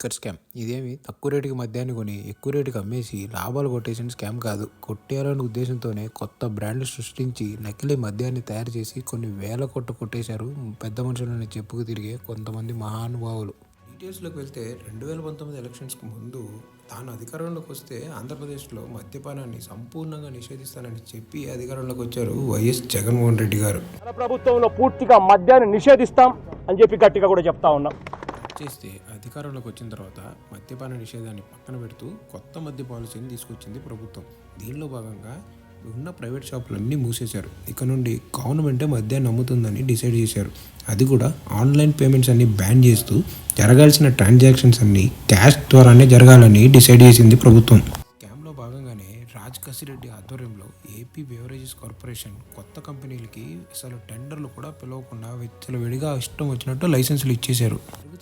Liquor scam. ఇదేమి? తక్కువ రేటుకి మద్యాన్ని కొని ఎక్కువ రేటుకి అమ్మేసి లాభాలు కొట్టేసిన స్కామ్ కాదు. కొట్టేయాలనే ఉద్దేశంతోనే కొత్త బ్రాండ్లు సృష్టించి నకిలీ మద్యాన్ని తయారు చేసి కొన్ని వేల కొట్టు కొట్టేశారు పెద్ద మనుషులని చెప్పుకు తిరిగే కొంతమంది మహానుభావులు. డీటెయిల్స్లోకి వెళ్తే రెండు వేల పంతొమ్మిది ఎలక్షన్స్కి ముందు తాను అధికారంలోకి వస్తే ఆంధ్రప్రదేశ్లో మద్యపానాన్ని సంపూర్ణంగా నిషేధిస్తానని చెప్పి అధికారంలోకి వచ్చారు వైఎస్ జగన్మోహన్ రెడ్డి గారు. మన ప్రభుత్వంలో పూర్తిగా మద్యాన్ని నిషేధిస్తాం అని చెప్పి గట్టిగా కూడా చెప్తా ఉన్నాం. చేస్తే అధికారంలోకి వచ్చిన తర్వాత మద్యపాన నిషేధాన్ని పక్కన పెడుతూ కొత్త మద్య పాలసీని తీసుకొచ్చింది ప్రభుత్వం. దీనిలో భాగంగా ఉన్న ప్రైవేట్ షాపులన్నీ మూసేశారు. ఇక నుండి గవర్నమెంటే మద్యాన్ని అమ్ముతుందని డిసైడ్ చేశారు. అది కూడా ఆన్లైన్ పేమెంట్స్ అన్ని బ్యాన్ చేస్తూ జరగాల్సిన ట్రాన్సాక్షన్స్ అన్ని క్యాష్ ద్వారానే జరగాలని డిసైడ్ చేసింది ప్రభుత్వం. క్యాంప్లో భాగంగానే రాజ్ కసిరెడ్డి ఆధ్వర్యంలో ఏపీ బెవరేజెస్ కార్పొరేషన్ కొత్త కంపెనీలకి అసలు టెండర్లు కూడా పిలవకుండా విచ్చలవిడిగా ఇష్టం వచ్చినట్టు లైసెన్సులు ఇచ్చేశారు.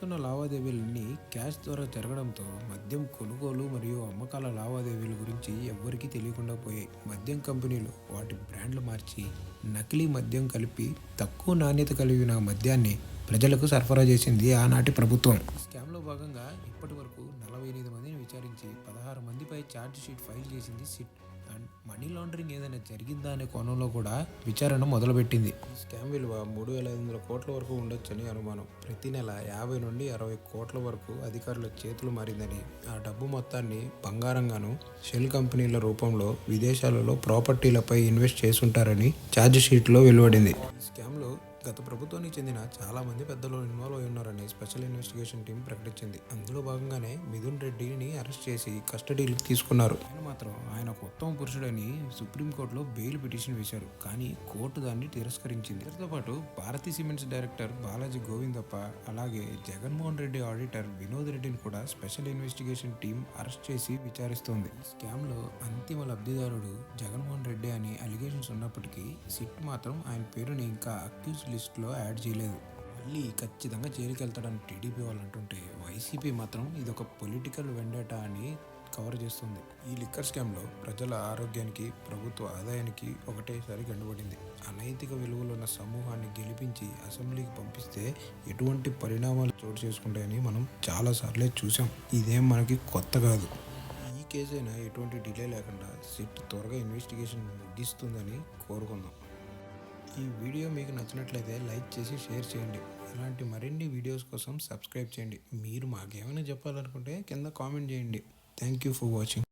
జరుగుతున్న లావాదేవీలన్నీ క్యాష్ ద్వారా జరగడంతో మద్యం కొనుగోలు మరియు అమ్మకాల లావాదేవీల గురించి ఎవ్వరికీ తెలియకుండా పోయాయి. మద్యం కంపెనీలు వాటి బ్రాండ్లు మార్చి నకిలీ మద్యం కలిపి తక్కువ నాణ్యత కలిగిన మద్యాన్ని ప్రజలకు సరఫరా చేసింది ఆనాటి ప్రభుత్వం. స్కామ్లో భాగంగా ఇప్పటి వరకు నలభై ఎనిమిది మందిని విచారించి పదహారు మందిపై ఛార్జ్ షీట్ ఫైల్ చేసింది సిట్. అండ్ మనీ లాండరింగ్ ఏదైనా జరిగిందా అనే కోణంలో కూడా విచారణ మొదలుపెట్టింది. స్కామ్ విలువ మూడు వేల ఐదు వందల కోట్ల వరకు ఉండొచ్చని అనుమానం. ప్రతి నెల యాభై నుండి అరవై కోట్ల వరకు అధికారుల చేతులు మారిందని ఆ డబ్బు మొత్తాన్ని బంగారంగాను షెల్ కంపెనీల రూపంలో విదేశాలలో ప్రాపర్టీలపై ఇన్వెస్ట్ చేసుంటారని ఛార్జ్ షీట్లో వెలువడింది స్కామ్ గత ప్రభుత్వానికి చెందిన చాలామంది పెద్దలు ఇన్వాల్వ్ అయి ఉన్నారని స్పెషల్ ఇన్వెస్టిగేషన్ టీం ప్రకటించింది. అందులో భాగంగానే మిథున్ రెడ్డిని అరెస్ట్ చేసి కస్టడీలోకి తీసుకున్నారు. ఆయన మాత్రం ఆయన ఒక ఉత్తమ పురుషుడని సుప్రీంకోర్టులో బెయిల్ పిటిషన్ వేశారు. కానీ కోర్టు దాన్ని తిరస్కరించింది. దీంతో పాటు భారతీ సిమెంట్స్ డైరెక్టర్ బాలాజీ గోవిందప్ప అలాగే జగన్మోహన్ రెడ్డి ఆడిటర్ వినోద్ రెడ్డిని కూడా స్పెషల్ ఇన్వెస్టిగేషన్ టీం అరెస్ట్ చేసి విచారిస్తోంది. స్కామ్లో అంతిమ లబ్ధిదారుడు జగన్మోహన్ రెడ్డి అని అలిగేషన్స్ ఉన్నప్పటికీ సిట్ మాత్రం ఆయన పేరుని ఇంకా అక్యూజ్ లిస్ట్లో యాడ్ చేయలేదు. మళ్ళీ ఖచ్చితంగా జైలుకి టీడీపీ వాళ్ళు అంటుంటే వైసీపీ మాత్రం ఇది ఒక పొలిటికల్ వెండేటా అని కవర్ చేస్తుంది. ఈ లిక్కర్ స్కామ్లో ప్రజల ఆరోగ్యానికి ప్రభుత్వ ఆదాయానికి ఒకటేసారి గండుపడింది. అనైతిక విలువలు ఉన్న సమూహాన్ని గెలిపించి అసెంబ్లీకి పంపిస్తే ఎటువంటి పరిణామాలు చోటు చేసుకుంటాయని మనం చాలాసార్లే చూసాం ఇదేం మనకి కొత్త కాదు. కేసు అయినా ఎటువంటి డిలే లేకుండా సిట్ త్వరగా ఇన్వెస్టిగేషన్ ముగిస్తుందని కోరుకుందాం. ఈ వీడియో మీకు నచ్చినట్లయితే లైక్ చేసి షేర్ చేయండి. ఇలాంటి మరిన్ని వీడియోస్ కోసం సబ్స్క్రైబ్ చేయండి. మీరు మాకేమైనా చెప్పాలనుకుంటే కింద కామెంట్ చేయండి. Thank you for watching.